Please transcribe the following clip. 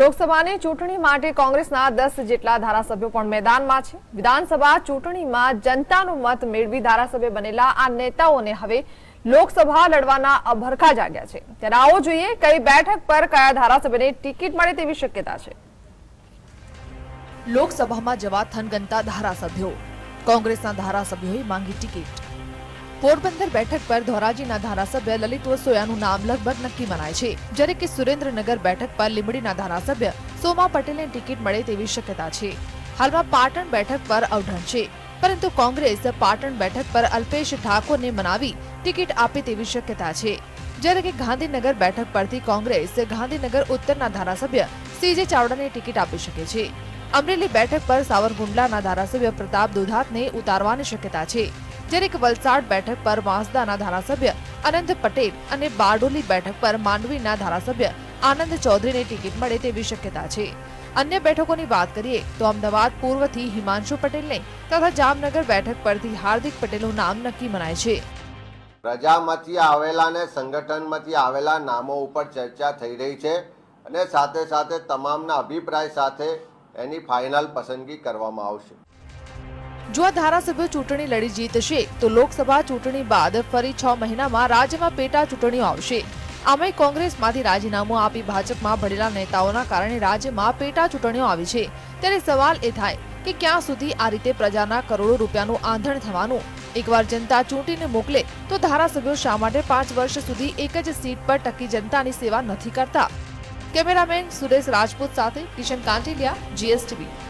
લોકસભાની ચૂંટણી માટે કોંગ્રેસના દસ જેટલા ધારાસભ્યો પણ મેદાનમાં છે. વિધાનસભા ચૂંટણીમાં જનતાનું મત મેળવી ધારાસભ્ય બનેલા આ નેતાઓને હવે લોકસભા લડવાના અભરખા જાગ્યા છે. ત્યારે આવો જોઈએ કઈ બેઠક પર કયા ધારાસભ્યને ટિકિટ મળે તેવી શક્યતા છે. લોકસભામાં જવા થનગનતા ધારાસભ્યો. કોંગ્રેસના ધારાસભ્યોએ માંગી ટિકિટ. પોરબંદર બેઠક પર ધોરાજીના ધારાસભ્ય લલિત વસોયાનું નામ લગભગ નક્કી મનાય છે. જ્યારે કે સુરેન્દ્રનગર બેઠક પર લીંબડીના ધારાસભ્ય સોમા પટેલને ટિકિટ મળે તેવી શક્યતા છે. હાલમાં પાટણ બેઠક પર અવઢણ છે. પરંતુ કોંગ્રેસ પાટણ બેઠક પર અલ્પેશ ઠાકોરને મનાવી ટિકિટ આપે તેવી શક્યતા છે. જ્યારે કે ગાંધીનગર બેઠક પરથી કોંગ્રેસ ગાંધીનગર ઉત્તરના ધારાસભ્ય સીજે ચાવડાને ટિકિટ આપી શકે છે. અમરેલી બેઠક પર સાવરકુંડલાના ધારાસભ્ય પ્રતાપ દુધાતને ઉતારવાની શક્યતા છે. જ્યારે કે વલસાડ બેઠક પર વાંસદાના ધારાસભ્ય અનંત પટેલ અને બારડોલી બેઠક પર માંડવીના ધારાસભ્ય આનંદ ચૌધરીને ટિકિટ મળે તેવી શક્યતા છે. અન્ય બેઠકોની વાત કરીએ તો અમદાવાદ પૂર્વથી હિમાંશુ પટેલને તથા જામનગર બેઠક પરથી હાર્દિક પટેલનું નામ નક્કી મનાય છે. પ્રજામાંથી આવેલા અને સંગઠનમાંથી આવેલા નામો ઉપર ચર્ચા થઈ રહી છે અને સાથે સાથે તમામના અભિપ્રાય સાથે એની ફાઇનલ પસંદગી કરવામાં આવશે. જો આ ધારાસભ્યો ચૂંટણી લડી જીતશે, તો લોકસભા ચૂંટણી બાદ ફરી છ મહિનામાં રાજ્યમાં પેટા ચૂંટણીઓ આવશે. આમાંય કોંગ્રેસમાંથી રાજીનામું આપી ભાજપમાં ભળેલા નેતાઓના કારણે રાજ્યમાં પેટા ચૂંટણીઓ આવી છે. ત્યારે સવાલ એ થાય કે ક્યાં સુધી આ રીતે પ્રજાના કરોડો રૂપિયાનું આંધણ થવાનું? એકવાર જનતા ચૂંટીને મોકલે, તો ધારાસભ્યો શા માટે પાંચ વર્ષ સુધી એક જ સીટ પર ટકી જનતાની સેવા નથી કરતા? કેમેરામેન સુરેશ રાજપૂત સાથે કિશન કાંટેલિયા જીએસટીવી.